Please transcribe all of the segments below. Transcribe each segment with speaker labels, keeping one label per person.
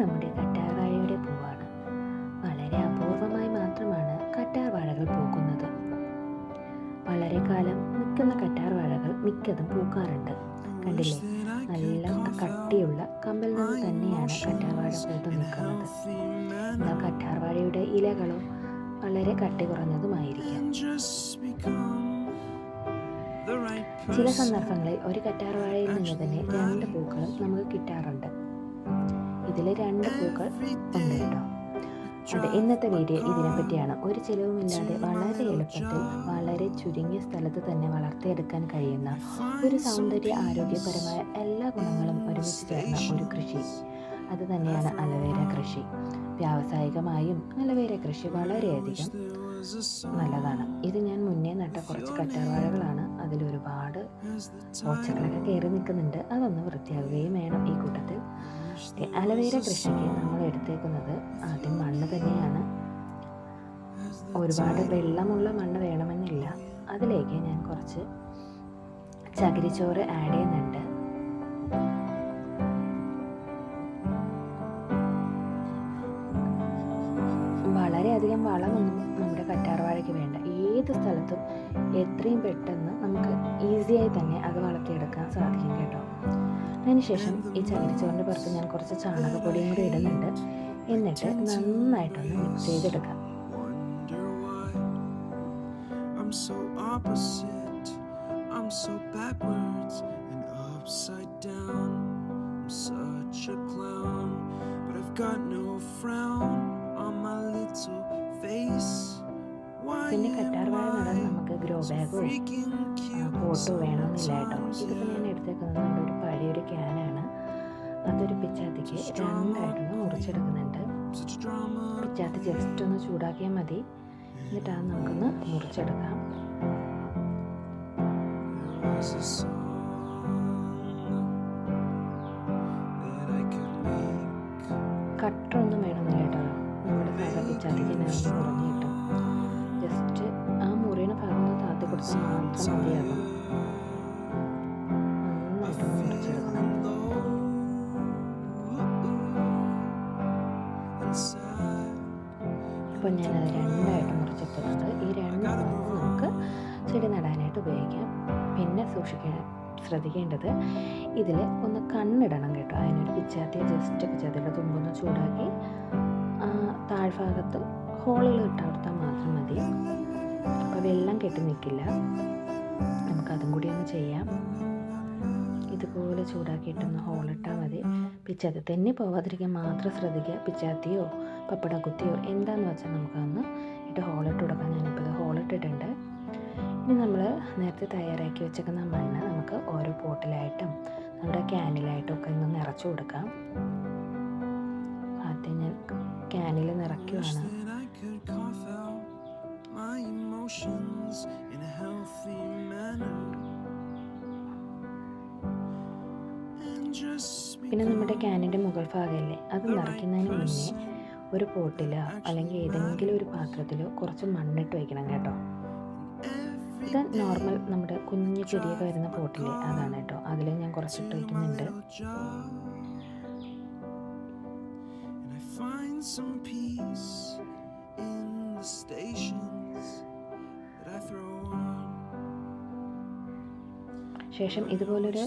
Speaker 1: നമ്മുടെ കറ്റാർ വാഴയുടെ പൂവാണ്. വളരെ അപൂർവമായി മാത്രമാണ് കറ്റാർ വാഴകൾ പൂക്കുന്നത്. വളരെ കാലം നിൽക്കുന്ന കറ്റാർ വാഴകൾ മിക്കതും പൂക്കാറുണ്ട്. കണ്ടില്ലേ? നല്ല കട്ടിയുള്ള കമ്പിൽ നിന്ന് തന്നെയാണ് കറ്റാർ വാഴ പൂത്ത് നിൽക്കുന്നത്. എന്നാൽ കറ്റാർ വാഴയുടെ ഇലകളോ വളരെ കട്ടി കുറഞ്ഞതുമായിരിക്കും. ചില സന്ദർഭങ്ങളിൽ ഒരു കറ്റാർ വാഴയിൽ നിന്ന് തന്നെ രണ്ട് പൂക്കളും നമുക്ക് കിട്ടാറുണ്ട്. ഇതിൽ രണ്ട് പൂക്കൾ ഉണ്ട് കേട്ടോ അതെ ഇന്നത്തെ വീഡിയോ ഇതിനെപ്പറ്റിയാണ്. ഒരു ചിലവുമില്ലാതെ വളരെ എളുപ്പത്തിൽ വളരെ ചുരുങ്ങിയ സ്ഥലത്ത് തന്നെ വളർത്തിയെടുക്കാൻ കഴിയുന്ന ഒരു സൗന്ദര്യ ആരോഗ്യപരമായ എല്ലാ ഗുണങ്ങളും ഒരുമിച്ച് ചേർന്ന ഒരു കൃഷി. അത് തന്നെയാണ് അലവേര കൃഷി. വ്യാവസായികമായും അലവേര കൃഷി വളരെയധികം നല്ലതാണ്. ഇത് ഞാൻ മുന്നേ നട്ട കുറച്ച് കറ്റാർവാഴകളാണ്. അതിലൊരുപാട് ഓച്ചകളൊക്കെ കയറി നിൽക്കുന്നുണ്ട്. അതൊന്ന് വൃത്തിയാവുകയും വേണം ഈ കൂട്ടത്തിൽ. അലവേര കൃഷിക്ക് നമ്മൾ എടുത്തേക്കുന്നത് ആദ്യം മണ്ണ് തന്നെയാണ്. ഒരുപാട് വെള്ളമുള്ള മണ്ണ് വേണമെന്നില്ല. അതിലേക്ക് ഞാൻ കുറച്ച് ചകിരിച്ചോറ് ആഡ് ചെയ്യുന്നുണ്ട്. വളരെയധികം വളമൊന്നും നമ്മുടെ കറ്റാർവാഴയ്ക്ക് വേണ്ട. ഏത് സ്ഥലത്തും എത്രയും പെട്ടെന്ന് നമുക്ക് ഈസിയായി തന്നെ അത് വളർത്തിയെടുക്കാൻ സാധിക്കും കേട്ടോ. അതിനുശേഷം ഈ ചകിരിച്ചോറിന്റെ പുറത്ത് ഞാൻ കുറച്ച് ചാണകപ്പൊടിയും കൂടി ഇടുന്നുണ്ട് എന്നിട്ട് നന്നായിട്ടൊന്ന് മിക്സ് ചെയ്തെടുക്കാം
Speaker 2: so opposite. I'm so backwards and upside down. I'm such a clown, but I've got no frown on my little face.
Speaker 1: പിന്നെ കറ്റാർവാഴ നടാൻ നമുക്ക് ഗ്രോ ബാഗോ
Speaker 2: ഫോട്ടോ?
Speaker 1: പോട്ടോ വേണമെന്നില്ല കേട്ടോ ഇതിപ്പോൾ ഞാൻ എടുത്തേക്കുന്നത് ഒരു പഴയൊരു ക്യാനാണ്. അതൊരു പിച്ചാത്തിക്ക് രണ്ടായിട്ടൊന്ന് മുറിച്ചെടുക്കുന്നുണ്ട്. പിച്ചാത്തി ജസ്റ്റ് ഒന്ന് ചൂടാക്കിയാൽ മതി. എന്നിട്ട് അത് നമുക്കൊന്ന് മുറിച്ചെടുക്കാം. കട്ടറൊന്നും വേണമെന്നില്ല കേട്ടോ. നമ്മുടെ സാധാ പിച്ചാത്തിക്ക് തന്നെ മുറിഞ്ഞ് കിട്ടും. ജസ്റ്റ് ആ മുറിയുടെ ഭാഗം താത്തി കൊടുത്ത് മാത്രം മതിയാകും. അപ്പോൾ ഞാനത് രണ്ടായിട്ട് മുറിച്ചെടുത്തിട്ടുണ്ട്. ഈ രണ്ടെണ്ണം നമുക്ക് ചെടി നടാനായിട്ട് ഉപയോഗിക്കാം. പിന്നെ സൂക്ഷിക്കാൻ ശ്രദ്ധിക്കേണ്ടത് ഇതിൽ ഒന്ന് കണ്ണിടണം കേട്ടോ. അതിനൊരു പിച്ചാത്തി ജസ്റ്റ് പിച്ചാത്തിയുടെ തുമ്പൊന്ന് ചൂടാക്കി താഴ്ഭാഗത്ത് ഹോളുകൾ ഇട്ട് കൊടുത്താൽ മാത്രം മതി. അപ്പോൾ വെള്ളം കെട്ടി നിൽക്കില്ല. നമുക്കതും കൂടി ഒന്ന് ചെയ്യാം. ഇതുപോലെ ചൂടാക്കിയിട്ടൊന്ന് ഹോളിട്ടാൽ മതി. പിച്ചാത്തി തെന്നി പോവാതിരിക്കാൻ മാത്രം ശ്രദ്ധിക്കുക. പിച്ചാത്തിയോ പപ്പട കുത്തിയോ എന്താണെന്ന് വെച്ചാൽ നമുക്കൊന്ന് ഇട്ട് ഹോളിട്ട് കൊടുക്കാം. ഞാനിപ്പോൾ ഇത് ഹോളിട്ടിട്ടുണ്ട്. ഇനി നമ്മൾ നേരത്തെ തയ്യാറാക്കി വെച്ചേക്കുന്ന മണ്ണ് നമുക്ക് ഓരോ പോട്ടിലായിട്ടും നമ്മുടെ ക്യാനിലായിട്ടും ഒക്കെ ഇന്ന് നിറച്ചു കൊടുക്കാം. ആദ്യം ഞാൻ ക്യാനിൽ നിറയ്ക്കുവാണ്. നമ്മുടെ ക്യാനിന്റെ മുകൾ ഭാഗമല്ലേ അത് നിറയ്ക്കുന്നതിന് മുന്നേ ഒരു പോട്ടിലോ അല്ലെങ്കിൽ ഏതെങ്കിലും ഒരു പാത്രത്തിലോ കുറച്ച് മണ്ണിട്ട് വയ്ക്കണം കേട്ടോ. ഇത് നോർമൽ നമ്മുടെ കുഞ്ഞു ചെടിയൊക്കെ വരുന്ന പോട്ടില്ലേ അതാണ് കേട്ടോ. അതിൽ ഞാൻ കുറച്ചിട്ട് വയ്ക്കുന്നുണ്ട് ശേഷം ഇതുപോലൊരു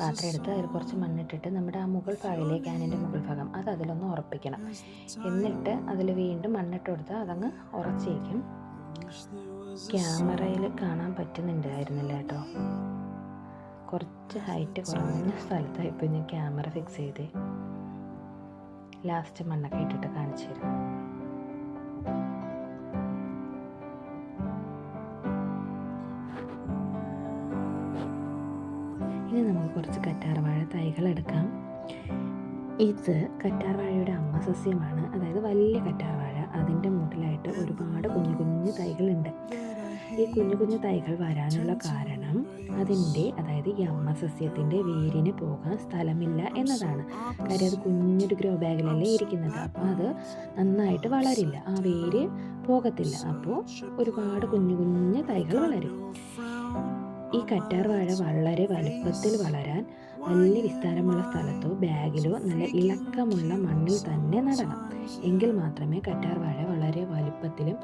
Speaker 1: പാത്രം എടുത്ത് അതിൽ കുറച്ച് മണ്ണിട്ടിട്ട് നമ്മുടെ ആ മുകൾ ഭാഗയിലെ ക്യാനിന്റെ മുകൾ ഭാഗം അത് അതിലൊന്ന് ഉറപ്പിക്കണം. എന്നിട്ട് അതിൽ വീണ്ടും മണ്ണിട്ട് കൊടുത്താൽ അതങ്ങ് ഉറച്ചേക്കും ക്യാമറയിൽ കാണാൻ പറ്റുന്നുണ്ടായിരുന്നില്ല കേട്ടോ. കുറച്ച് ഹൈറ്റ് കുറഞ്ഞ സ്ഥലത്താണ് ഇപ്പോൾ ഞാൻ ക്യാമറ ഫിക്സ് ചെയ്തേ ലാസ്റ്റ് മണ്ണൊക്കെ ഇട്ടിട്ട് കാണിച്ചു തരാം. ഇനി നമുക്ക് കുറച്ച് കറ്റാർവാഴ തൈകൾ എടുക്കാം. ഇത് കറ്റാർവാഴയുടെ അമ്മ സസ്യമാണ്. അതായത് വലിയ കറ്റാർവാഴ. അതിന്റെ മുകളിലായിട്ട് ഒരുപാട് കുഞ്ഞു കുഞ്ഞു തൈകളുണ്ട്. ഈ കുഞ്ഞു കുഞ്ഞു തൈകൾ വരാനുള്ള കാരണം അതിന്റെ അതായത് ഈ അമ്മ സസ്യത്തിന്റെ വേരിന് പോകാൻ സ്ഥലമില്ല എന്നതാണ്. കാര്യം അത് കുഞ്ഞൊരു ഗ്രോ ബാഗിലല്ലേ ഇരിക്കുന്നത്. അപ്പോൾ അത് നന്നായിട്ട് വളരില്ല. ആ വേര് പോകത്തില്ല. അപ്പോൾ ഒരുപാട് കുഞ്ഞു കുഞ്ഞു തൈകൾ വളരും. ഈ കറ്റാർ വാഴ വളരെ വലുപ്പത്തിൽ വളരാൻ നല്ല വിസ്താരമുള്ള സ്ഥലത്തോ ബാഗിലോ നല്ല ഇളക്കമുള്ള മണ്ണിൽ തന്നെ നടണം. എങ്കിൽ മാത്രമേ കറ്റാർ വാഴ വളരെ വലുപ്പത്തിലും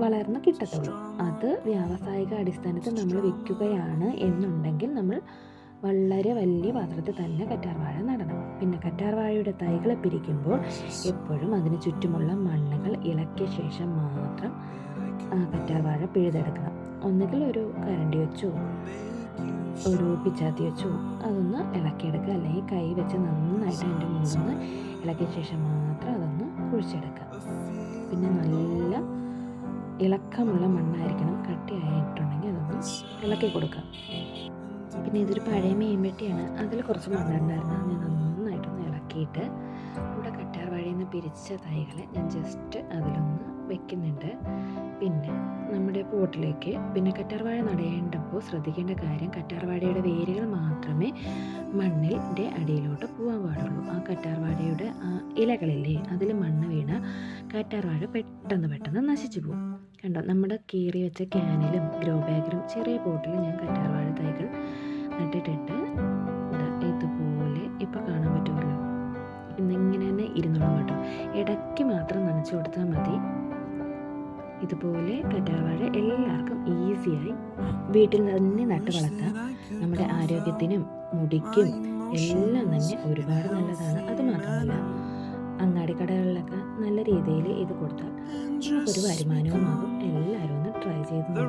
Speaker 1: വളർന്ന് കിട്ടത്തുള്ളൂ. അത് വ്യാവസായിക അടിസ്ഥാനത്തിൽ നമ്മൾ വിൽക്കുകയാണ് എന്നുണ്ടെങ്കിൽ നമ്മൾ വളരെ വലിയ പാത്രത്തിൽ തന്നെ കറ്റാർ വാഴ നടണം. പിന്നെ കറ്റാർ വാഴയുടെ തൈകളെ പിരിക്കുമ്പോൾ എപ്പോഴും അതിന് ചുറ്റുമുള്ള മണ്ണുകൾ ഇളക്കിയ ശേഷം മാത്രം കറ്റാർവാഴ കറ്റാർ വാഴ പിഴുതെടുക്കണം. ഒന്നുകിൽ ഒരു കരണ്ടി വെച്ചോ ഒരു പിച്ചാത്തി വെച്ചോ അതൊന്ന് ഇളക്കിയെടുക്കുക. അല്ലെങ്കിൽ കൈ വെച്ച് നന്നായിട്ട് അതിന്റെ മുകളിൽ ഇളക്കിയ ശേഷം മാത്രം അതൊന്ന് കുഴിച്ചെടുക്കുക. പിന്നെ നല്ല ഇളക്കമുള്ള മണ്ണായിരിക്കണം. കട്ടിയായിട്ടുണ്ടെങ്കിൽ അതൊന്ന് ഇളക്കി കൊടുക്കുക. പിന്നെ ഇതൊരു പഴയ മീൻവെട്ടിയാണ് അതിൽ കുറച്ച് മണ്ണുണ്ടായിരുന്നു. അത് ഞാൻ നന്നായിട്ടൊന്ന് ഇളക്കിയിട്ട് നമ്മുടെ കട്ടാർ വാഴയിൽ നിന്ന് പിരിച്ച തൈകളെ ഞാൻ ജസ്റ്റ് അതിലൊന്ന് വെക്കുന്നുണ്ട്. പിന്നെ നമ്മുടെ പോട്ടിലേക്ക് പിന്നെ കറ്റാർവാഴ നടേണ്ടപ്പോൾ ശ്രദ്ധിക്കേണ്ട കാര്യം കറ്റാർവാഴയുടെ വേരുകൾ മാത്രമേ മണ്ണിന്റെ അടിയിലോട്ട് പോകാൻ പാടുള്ളൂ. ആ കറ്റാർവാഴയുടെ ആ ഇലകളില്ലേ അതിൽ മണ്ണ് വീണ കറ്റാർവാഴ പെട്ടെന്ന് പെട്ടെന്ന് നശിച്ചു പോകും. കണ്ടോ? നമ്മുടെ കീറി വെച്ച ക്യാനിലും ഗ്രോ ബാഗിലും ചെറിയ പോട്ടിലും ഞാൻ കറ്റാർവാഴ തൈകൾ നട്ടിട്ടിട്ട് ഇതുപോലെ ഇപ്പോൾ കാണാൻ പറ്റുമല്ലോ. ഇന്നിങ്ങനെ തന്നെ ഇരുന്നോളാം കേട്ടോ. ഇടയ്ക്ക് മാത്രം നനച്ചു കൊടുത്താൽ മതി. ഇതുപോലെ കറ്റാർവാഴ എല്ലാവർക്കും ഈസിയായി വീട്ടിൽ തന്നെ നട്ടു വളർത്താം. നമ്മുടെ ആരോഗ്യത്തിനും മുടിക്കും എല്ലാം തന്നെ ഒരുപാട് നല്ലതാണ്. അത് മാത്രമല്ല അങ്ങാടി കടകളിലൊക്കെ നല്ല രീതിയിൽ ഇത് കൊടുത്താൽ ഒരു വരുമാനവുമാകും. എല്ലാവരും ഒന്ന് ട്രൈ ചെയ്ത്.